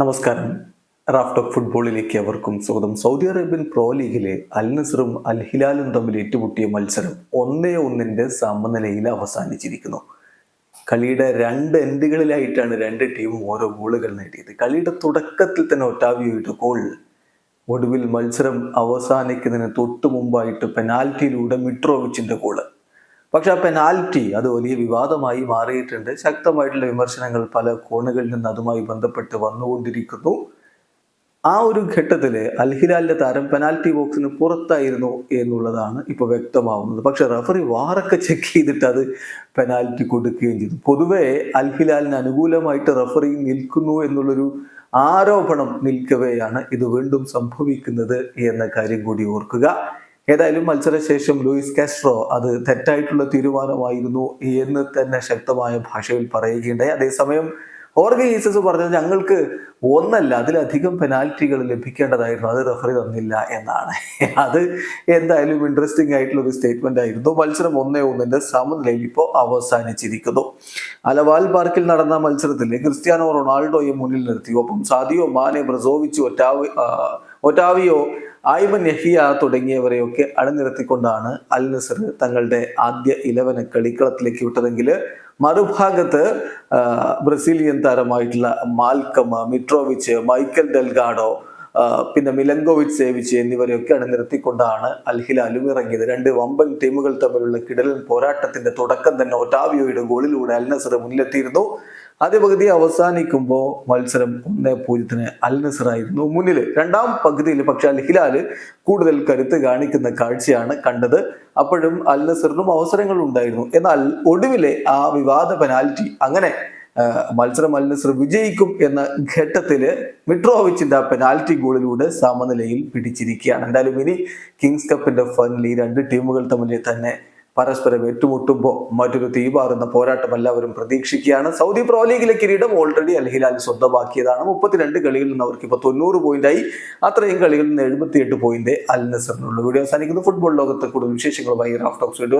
നമസ്കാരം. റാഫ്റ്റോക്ക് ഫുട്ബോളിലേക്ക് അവർക്കും സ്വാഗതം. സൗദി അറേബ്യൻ പ്രോ ലീഗിലെ അൽ നസറും അൽ ഹിലാലും തമ്മിൽ ഏറ്റുമുട്ടിയ മത്സരം ഒന്നേ ഒന്നിന്റെ സമനിലയിൽ അവസാനിച്ചിരിക്കുന്നു. കളിയുടെ രണ്ട് എൻഡുകളിലായിട്ടാണ് രണ്ട് ടീമും ഓരോ ഗോളുകൾ നേടിയത്. കളിയുടെ തുടക്കത്തിൽ തന്നെ ഒറ്റാവിയോയുടെ ഗോൾ. ഒടുവിൽ മത്സരം അവസാനിക്കുന്നതിന് തൊട്ടു മുമ്പായിട്ട് പെനാൽറ്റിയിലൂടെ മിട്രോവിച്ചിന്റെ ഗോൾ. പക്ഷെ ആ പെനാൽറ്റി അത് വലിയ വിവാദമായി മാറിയിട്ടുണ്ട്. ശക്തമായിട്ടുള്ള വിമർശനങ്ങൾ പല കോണുകളിൽ നിന്ന് അതുമായി ബന്ധപ്പെട്ട് വന്നുകൊണ്ടിരിക്കുന്നു. ആ ഒരു ഘട്ടത്തിൽ അൽഹിലാലിന്റെ താരം പെനാൽറ്റി ബോക്സിന് പുറത്തായിരുന്നു എന്നുള്ളതാണ് ഇപ്പോൾ വ്യക്തമാവുന്നത്. പക്ഷെ റഫറി വാറൊക്കെ ചെക്ക് ചെയ്തിട്ട് അത് പെനാൽറ്റി കൊടുക്കുകയും ചെയ്തു. പൊതുവെ അൽഹിലാലിന് അനുകൂലമായിട്ട് റഫറി നിൽക്കുന്നു എന്നുള്ളൊരു ആരോപണം നിൽക്കവെയാണ് ഇത് വീണ്ടും സംഭവിക്കുന്നത് എന്ന കാര്യം കൂടി ഓർക്കുക. ഏതായാലും മത്സരശേഷം ലൂയിസ് കാസ്ട്രോ അത് തെറ്റായിട്ടുള്ള തീരുമാനമായിരുന്നു എന്ന് തന്നെ ശക്തമായ ഭാഷയിൽ പറയുകയുണ്ടായി. അതേസമയം ഓർഗ ഈസസ് പറഞ്ഞത് ഞങ്ങൾക്ക് ഒന്നല്ല അതിലധികം പെനാൽറ്റികൾ ലഭിക്കേണ്ടതായിരുന്നു. അത് റെഫറി തന്നില്ല എന്നാണ്. അത് എന്തായാലും ഇൻട്രസ്റ്റിംഗ് ആയിട്ടുള്ള ഒരു സ്റ്റേറ്റ്മെന്റ് ആയിരുന്നു. മത്സരം ഒന്നേ ഒന്നിന്റെ സമനിലയിൽ ഇപ്പോൾ അവസാനിച്ചിരിക്കുന്നു. അലവാൽ പാർക്കിൽ നടന്ന മത്സരത്തിൽ ക്രിസ്ത്യാനോ റൊണാൾഡോയെ മുന്നിൽ നിർത്തി. ഒപ്പം Sadio Mane Brozovic Otavi Otavio Aymen Yahya തുടങ്ങിയവരെയൊക്കെ അണിനിരത്തിക്കൊണ്ടാണ് അൽ നസർ തങ്ങളുടെ ആദ്യ ഇലവനെ കളിക്കളത്തിലേക്ക് വിട്ടതെങ്കിൽ മറുഭാഗത്ത് ബ്രസീലിയൻ താരമായിട്ടുള്ള മാൽക്കം മിട്രോവിച്ച് മൈക്കൽ ഡെൽഗാഡോ പിന്നെ മിലങ്കോവിച്ച് സേവിച്ച് എന്നിവരെയൊക്കെയാണ് നിർത്തിക്കൊണ്ടാണ് അൽഹിലാലും ഇറങ്ങിയത്. രണ്ട് വമ്പൻ ടീമുകൾ തമ്മിലുള്ള കിടലൻ പോരാട്ടത്തിന്റെ തുടക്കം തന്നെ ഒറ്റാവിയോയുടെ ഗോളിലൂടെ അൽനസർ മുന്നിലെത്തിയിരുന്നു. ആദ്യ പകുതി അവസാനിക്കുമ്പോൾ മത്സരം ഒന്നേ പൂജ്യത്തിന് അൽനസറായിരുന്നു മുന്നിൽ രണ്ടാം പകുതിയിൽ പക്ഷെ അൽ ഹിലാൽ കൂടുതൽ കരുത്ത് കാണിക്കുന്ന കാഴ്ചയാണ് കണ്ടത്. അപ്പോഴും അൽനസറിനും അവസരങ്ങൾ ഉണ്ടായിരുന്നു എന്നാൽ ഒടുവിലെ ആ വിവാദ പെനാൽറ്റി അങ്ങനെ മത്സരം അൽ നസർ വിജയിക്കും എന്ന ഘട്ടത്തിൽ മിട്രോവിച്ചിന്റെ ആ പെനാൽറ്റി ഗോളിലൂടെ സമനിലയിൽ പിടിച്ചിരിക്കുകയാണ്. എന്തായാലും ഇനി കിങ്സ് കപ്പിന്റെ ഫൈനൽ ഈ രണ്ട് ടീമുകൾ തമ്മിൽ തന്നെ പരസ്പരം ഏറ്റുമുട്ടുമ്പോൾ മറ്റൊരു തീപാറുന്ന പോരാട്ടം എല്ലാവരും പ്രതീക്ഷിക്കുകയാണ്. സൗദി പ്രോ ലീഗിലെ കിരീടം ഓൾറെഡി അൽഹിലാൽ സ്വന്തമാക്കിയതാണ്. മുപ്പത്തിരണ്ട് കളികളിൽ നിന്ന് അവർക്ക് ഇപ്പോൾ തൊണ്ണൂറ് പോയിന്റായി അത്രയും കളികളിൽ നിന്ന് എഴുപത്തിയെട്ട് പോയിന്റ് അൽ നസറിനുള്ള വീഡിയോ അവസാനിക്കുന്നു. ഫുട്ബോൾ ലോകത്തെ കൂടുതൽ വിശേഷങ്ങളുമായി റാഫ് ടോക്സ് വേണ്ടി